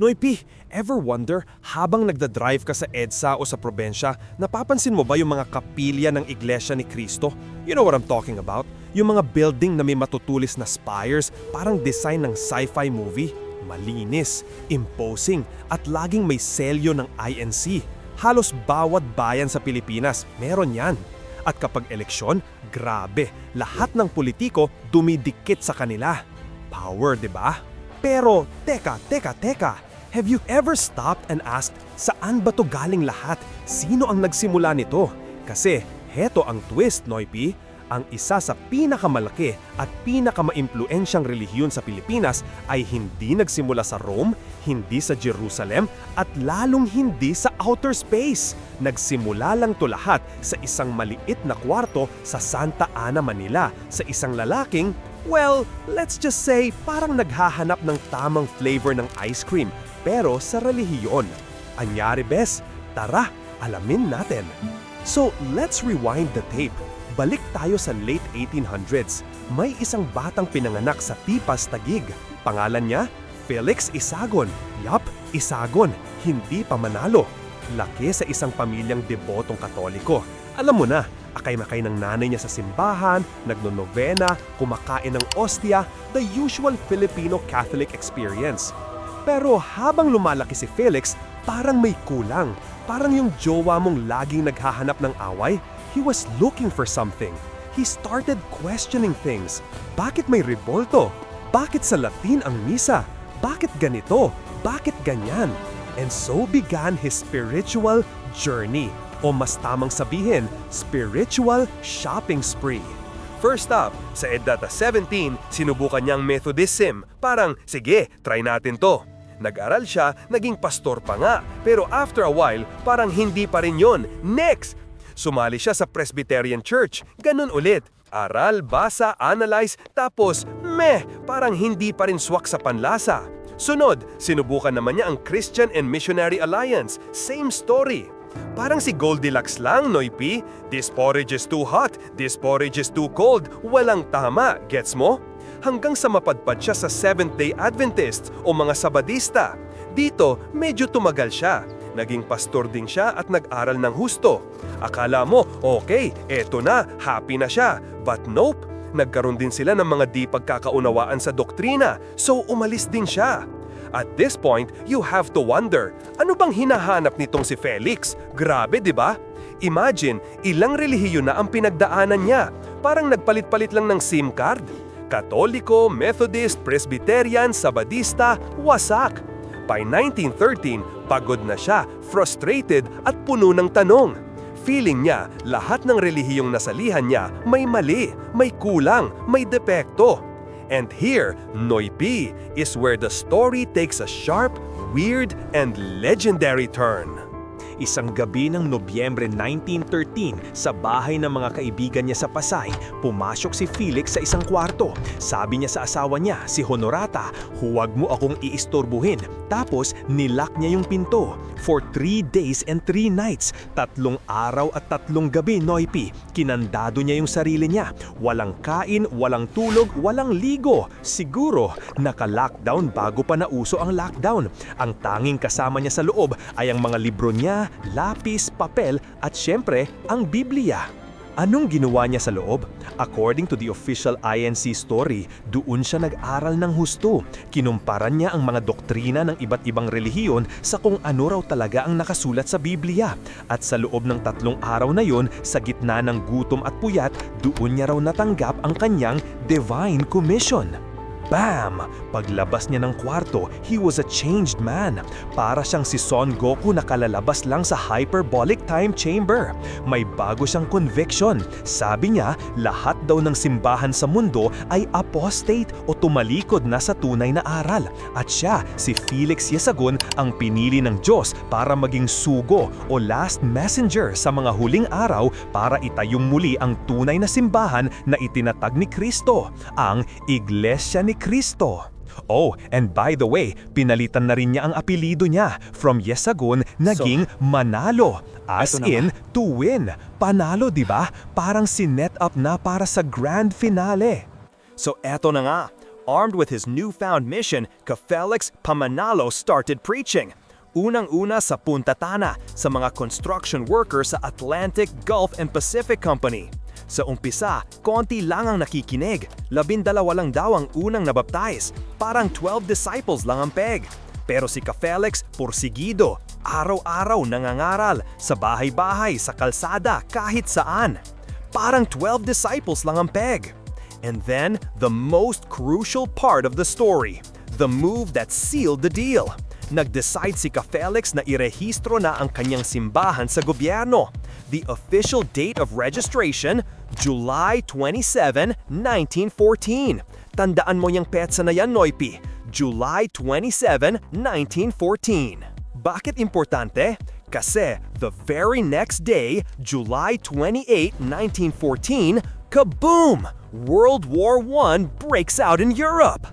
Noy P, ever wonder, habang nagda-drive ka sa EDSA o sa probensya, napapansin mo ba yung mga kapilya ng Iglesia ni Cristo? You know what I'm talking about? Yung mga building na may matutulis na spires, parang design ng sci-fi movie. Malinis, imposing, at laging may selyo ng INC. Halos bawat bayan sa Pilipinas, meron yan. At kapag eleksyon, grabe, lahat ng politiko dumidikit sa kanila. Power, di ba? Pero, teka, teka, teka. Have you ever stopped and asked, saan ba to galing lahat? Sino ang nagsimula nito? Kasi, heto ang twist, Noypi. Ang isa sa pinakamalaki at pinakamaimpluensyang relihiyon sa Pilipinas ay hindi nagsimula sa Rome, hindi sa Jerusalem, at lalong hindi sa outer space. Nagsimula lang to lahat sa isang maliit na kwarto sa Santa Ana, Manila, sa isang lalaking Well, let's just say parang naghahanap ng tamang flavor ng ice cream pero sa relihiyon. Anyari bes, tara, alamin natin. So, let's rewind the tape. Balik tayo sa late 1800s. May isang batang pinanganak sa Tipas, Tagig. Pangalan niya, Felix Isagon. Yup, Isagon, hindi pa manalo. Laki sa isang pamilyang debotong katoliko. Alam mo na, akay-makay ng nanay niya sa simbahan, nagnonovena, kumakain ng ostia, the usual Filipino Catholic experience. Pero habang lumalaki si Felix, parang may kulang. Parang yung jowa mong laging naghahanap ng away, he was looking for something. He started questioning things. Bakit may revolto? Bakit sa Latin ang misa? Bakit ganito? Bakit ganyan? And so began his spiritual journey o mas tamang sabihin, spiritual shopping spree. First up, sa edad na 17, sinubukan niyang Methodism. Parang, sige, try natin to. Nag-aral siya, naging pastor pa nga. Pero after a while, parang hindi pa rin yon. Next! Sumali siya sa Presbyterian Church. Ganun ulit. Aral, basa, analyze, tapos, meh, parang hindi pa rin swak sa panlasa. Sunod, sinubukan naman niya ang Christian and Missionary Alliance. Same story. Parang si Goldilocks lang, Noy P. This porridge is too hot, this porridge is too cold. Walang tama, gets mo? Hanggang sa mapadpad siya sa Seventh-day Adventist o mga Sabadista. Dito, medyo tumagal siya. Naging pastor din siya at nag-aral ng husto. Akala mo, okay, eto na, happy na siya. But nope, nagkaroon din sila ng mga di pagkakaunawaan sa doktrina, so umalis din siya. At this point, you have to wonder, ano bang hinahanap nitong si Felix? Grabe, di ba? Imagine, ilang relihiyon na ang pinagdaanan niya. Parang nagpalit-palit lang ng SIM card. Katoliko, Methodist, Presbyterian, Sabadista, wasak. By 1913, pagod na siya, frustrated at puno ng tanong. Feeling niya, lahat ng relihiyong nasalihan niya may mali, may kulang, may depekto. And here, Noipi is where the story takes a sharp, weird, and legendary turn. Isang gabi ng Nobyembre 1913, sa bahay ng mga kaibigan niya sa Pasay, pumasok si Felix sa isang kwarto. Sabi niya sa asawa niya, si Honorata, huwag mo akong iistorbuhin. Tapos, nilock niya yung pinto. For three days and three nights, tatlong araw at tatlong gabi, Noipi, kinandado niya yung sarili niya. Walang kain, walang tulog, walang ligo. Siguro, naka-lockdown bago pa nauso ang lockdown. Ang tanging kasama niya sa loob ay ang mga libro niya, lapis, papel at syempre, ang Biblia. Anong ginawa niya sa loob? According to the official INC story, doon siya nag-aral ng husto. Kinumpara niya ang mga doktrina ng iba't ibang relihiyon sa kung ano raw talaga ang nakasulat sa Biblia. At sa loob ng tatlong araw na yon, sa gitna ng gutom at puyat, doon niya raw natanggap ang kanyang Divine Commission. Bam! Paglabas niya ng kwarto, he was a changed man. Para siyang si Son Goku na kalalabas lang sa hyperbolic time chamber. May bago siyang conviction. Sabi niya, lahat daw ng simbahan sa mundo ay apostate o tumalikod na sa tunay na aral. At siya, si Felix Yesagon, ang pinili ng Diyos para maging sugo o last messenger sa mga huling araw para itayong muli ang tunay na simbahan na itinatag ni Kristo, ang Iglesia ni Kristo. Oh, and by the way, pinalitan na rin niya ang apelido niya from Yesagon naging Manalo. As in, to win. Panalo, di ba? Parang sinet up na para sa grand finale. So eto na nga, Armed with his newfound mission, Cafelix Pamanalo started preaching. Unang-una sa Punta Tana sa mga construction workers sa Atlantic, Gulf and Pacific Company. Sa umpisa, konti lang ang nakikinig. Labindalawa lang daw ang unang nabaptize. Parang 12 disciples lang ang peg. Pero si Cafelix, porsigido, araw-araw nangangaral, sa bahay-bahay, sa kalsada, kahit saan. Parang 12 disciples lang ang peg. And then, the most crucial part of the story, the move that sealed the deal. Nag-decide si Cafelix na irehistro na ang kanyang simbahan sa gobyerno. The official date of registration, July 27, 1914. Tandaan mo yung petsa na yan, Noipi. July 27, 1914. Bakit importante? Kasi the very next day, July 28, 1914, kaboom! World War I breaks out in Europe.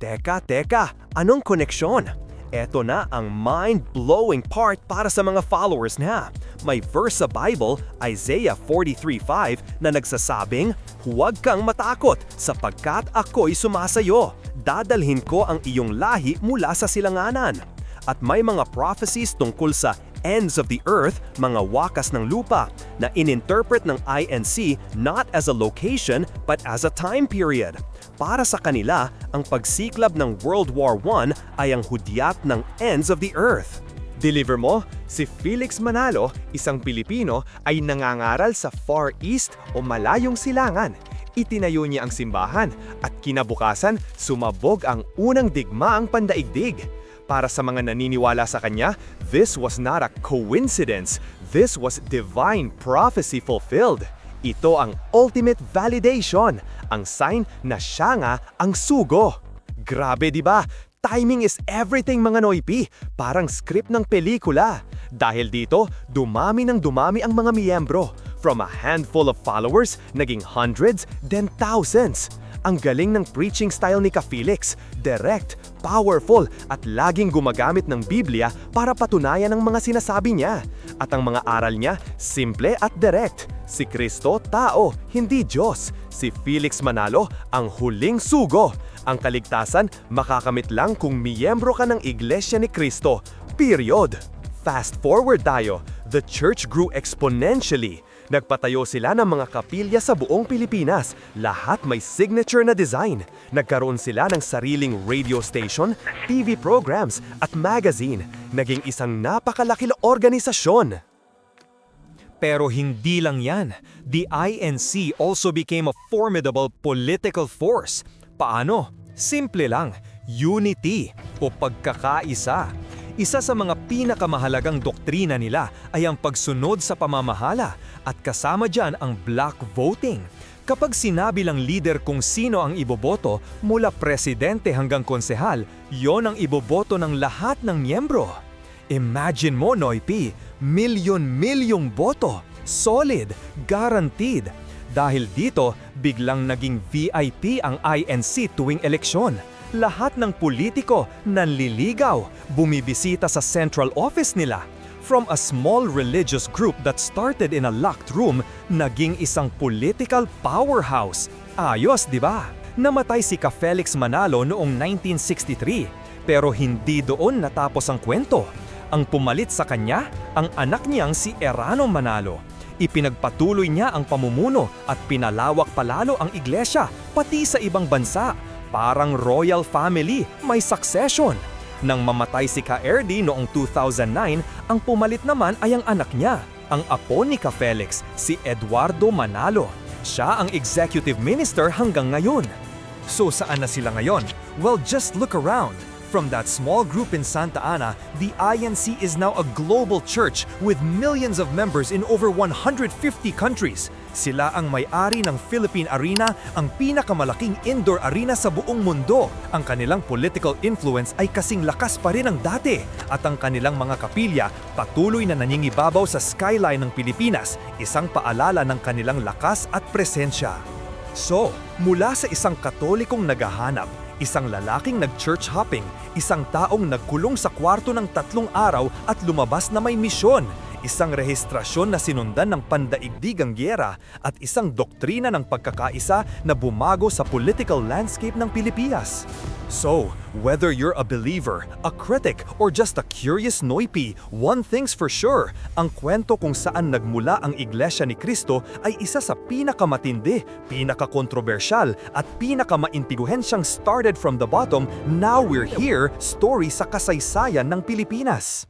Teka, teka, anong koneksyon? Eto na ang mind-blowing part para sa mga followers na. May verse sa Bible, Isaiah 43.5, na nagsasabing, Huwag kang matakot sapagkat ako'y sumasayo. Dadalhin ko ang iyong lahi mula sa silanganan. At may mga prophecies tungkol sa ends of the earth, mga wakas ng lupa, na ininterpret ng INC not as a location but as a time period. Para sa kanila, ang pagsiklab ng World War I ay ang hudyat ng ends of the earth. Deliver mo, si Felix Manalo, isang Pilipino, ay nangangaral sa Far East o malayong silangan. Itinayo niya ang simbahan at kinabukasan sumabog ang unang digmaang pandaigdig. Para sa mga naniniwala sa kanya, this was not a coincidence. This was divine prophecy fulfilled. Ito ang ultimate validation, ang sign na siya nga ang sugo. Grabe di ba? Timing is everything mga noipi, parang script ng pelikula. Dahil dito, dumami ng dumami ang mga miyembro. From a handful of followers, naging hundreds, then thousands. Ang galing ng preaching style ni Ka Felix, direct, powerful, at laging gumagamit ng Biblia para patunayan ang mga sinasabi niya. At ang mga aral niya, simple at direct. Si Kristo, tao, hindi Diyos. Si Felix Manalo, ang huling sugo. Ang kaligtasan, makakamit lang kung miyembro ka ng Iglesia ni Kristo. Period. Fast forward tayo, the church grew exponentially. Nagpatayo sila ng mga kapilya sa buong Pilipinas. Lahat may signature na design. Nagkaroon sila ng sariling radio station, TV programs at magazine. Naging isang napakalaki na organisasyon. Pero hindi lang yan. The INC also became a formidable political force. Paano? Simple lang. Unity o pagkakaisa. Isa sa mga pinakamahalagang doktrina nila ay ang pagsunod sa pamamahala at kasama dyan ang black voting. Kapag sinabi lang leader kung sino ang iboboto mula presidente hanggang konsehal, yon ang iboboto ng lahat ng miyembro. Imagine mo, Noipi, milyon-milyong boto. Solid, guaranteed. Dahil dito, biglang naging VIP ang INC tuwing eleksyon. Lahat ng politiko nanliligaw, bumibisita sa central office nila. From a small religious group that started in a locked room, naging isang political powerhouse. Ayos, di ba? Namatay si Ka Felix Manalo noong 1963, pero hindi doon natapos ang kwento. Ang pumalit sa kanya, ang anak niyang si Erano Manalo. Ipinagpatuloy niya ang pamumuno at pinalawak palalo ang iglesia, pati sa ibang bansa. Parang royal family, may succession. Nang mamatay si Ka Erdi noong 2009, ang pumalit naman ay ang anak niya, ang apo ni Ka Felix, si Eduardo Manalo. Siya ang executive minister hanggang ngayon. So saan na sila ngayon? Well, just look around. From that small group in Santa Ana, the INC is now a global church with millions of members in over 150 countries. Sila ang may-ari ng Philippine Arena, ang pinakamalaking indoor arena sa buong mundo. Ang kanilang political influence ay kasing lakas pa rin ang dati at ang kanilang mga kapilya patuloy na nangingibabaw sa skyline ng Pilipinas, isang paalala ng kanilang lakas at presensya. So, mula sa isang katolikong naghahanap, isang lalaking nag-church hopping, isang taong nagkulong sa kwarto ng tatlong araw at lumabas na may misyon, isang rehistrasyon na sinundan ng pandaigdigang gyera at isang doktrina ng pagkakaisa na bumago sa political landscape ng Pilipinas. So, whether you're a believer, a critic, or just a curious noipi, one thing's for sure, ang kwento kung saan nagmula ang Iglesia ni Cristo ay isa sa pinakamatindi, pinakakontrobersyal, at pinakamainpiguhensyang started from the bottom, now we're here, story sa kasaysayan ng Pilipinas.